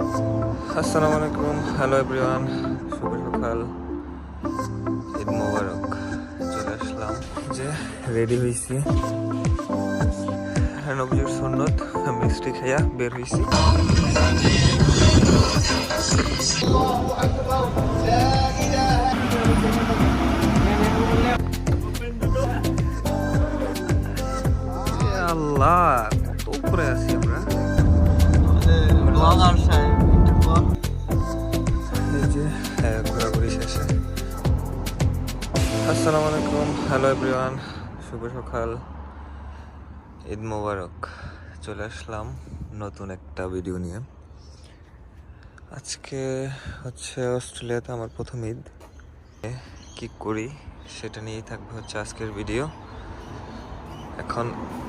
আসসালামু আলাইকুম। Hello everyone শুভ সকাল ঈদ মোবারক। চলে আসলাম। যে রেডি হয়েছি নবজুর সন্ন্যত মিষ্টি খাইয়া বের হয়েছি আল্লাহ, কত উপরে আছি আমরা? আসসালামু আলাইকুম। হ্যালো এভরিওয়ান শুভ সকাল। ঈদ মোবারক। চলে আসলাম নতুন একটা ভিডিও নিয়ে। আজকে হচ্ছে অস্ট্রেলিয়াতে আমার প্রথম ঈদ। কি করি সেটা নিয়েই থাকবে হচ্ছে আজকের ভিডিও এখন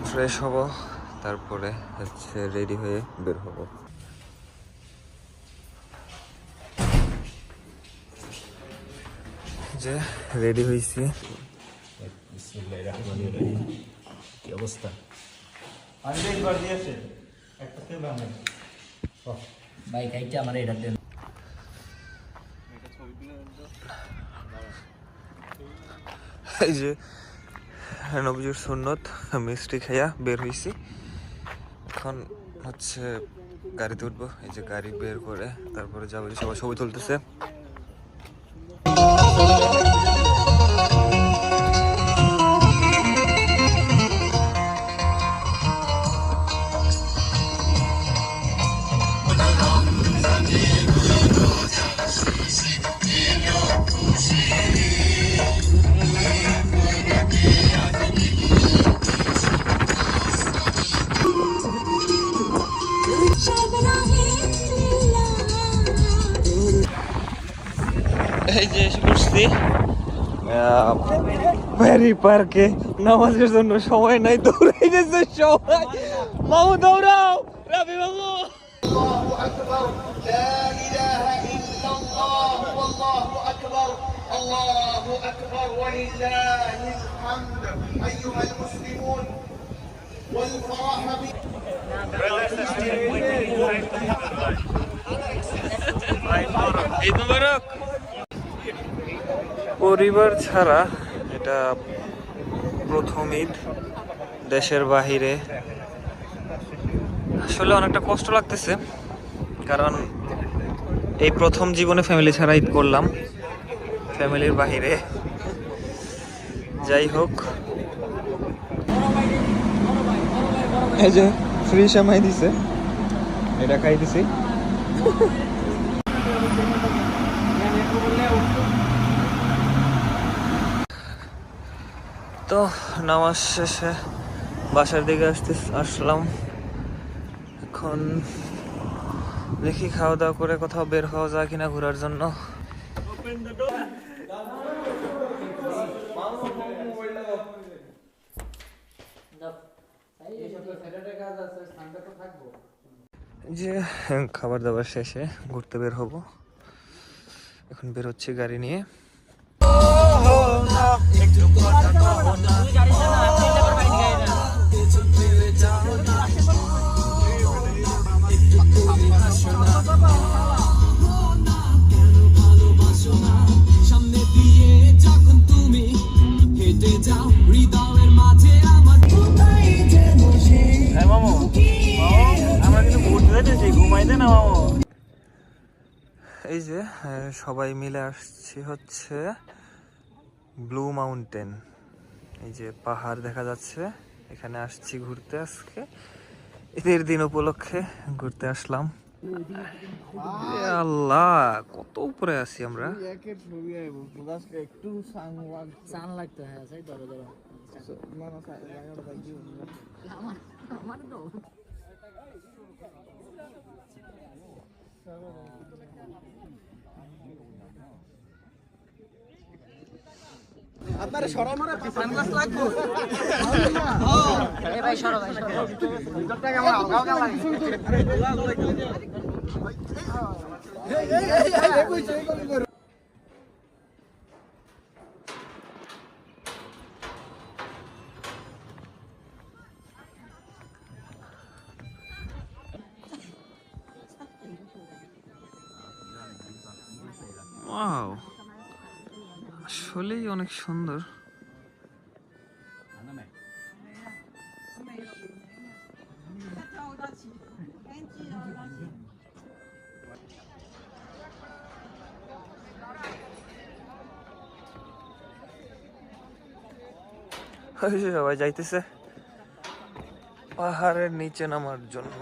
ফ্রেশ হব, তারপরে হচ্ছে রেডি হয়ে বের হব। যে রেডি হয়েছি কি অবস্থা? ভাই খাইতে আমার এটা দেন। এই যে নবজুর সুন্নত মিষ্টি খাইয়া বের হয়েছি এখন হচ্ছে গাড়িতে উঠবো। এই যে গাড়ি বের করে তারপরে যাব। সবাই ছবি তুলতেছে। É, ali. Peri parque. Não, mas fazer não sou eu, nem tu, nem desse show. Mau Dourão! Rabi Malu! Allahu Akbar wa lillahi alhamd ayyuhal muslimun wal farah bi Allahu Akbar পরিবার ছাড়া এটা প্রথম ঈদ দেশের বাহিরে। আসলে অনেকটা কষ্ট লাগতেছে কারণ এই প্রথম জীবনে ফ্যামিলি ছাড়া ঈদ করলাম ফ্যামিলির বাহিরে। যাই হোক। এই যে ফ্রি সামাই দিছে। এটা খাই দিছি তো নামাজ শেষে বাসার দিকে আসতে আসলাম এখন দেখি খাওয়া দাওয়া করে কোথাও বের হওয়া যায় কিনা ঘোরার জন্য যে খাবার দাবার শেষে ঘুরতে বের হব এখন বের হচ্ছে গাড়ি নিয়ে এই যে সবাই মিলে আসছি হচ্ছে ব্লু মাউন্টেন। এই যে পাহাড় দেখা যাচ্ছে এখানে আসছি ঘুরতে আজকে। ঈদের দিন উপলক্ষে ঘুরতে আসলাম। আল্লাহ কত উপরে আছি আমরা? একটু লাগতো হ্যাঁ আমার আমার তো আপনার সরাই মারা সানগ্লাস লাগবে এ ভাই সরো ভাই সরো ভিতরটাকে আমার আলগাও গেল এই এই এই এই কইছে এই কই ওয়াও আসলেই অনেক সুন্দর। সবাই যাইতেছে। পাহাড়ের নিচে নামার জন্য।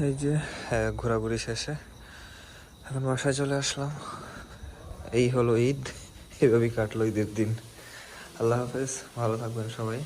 এই যে হ্যাঁ, ঘোরাঘুরি শেষে এখন বাসায় চলে আসলাম। এই হলো ঈদ এভাবেই কাটলো ঈদের দিন। আল্লাহ হাফেজ ভালো থাকবেন সবাই।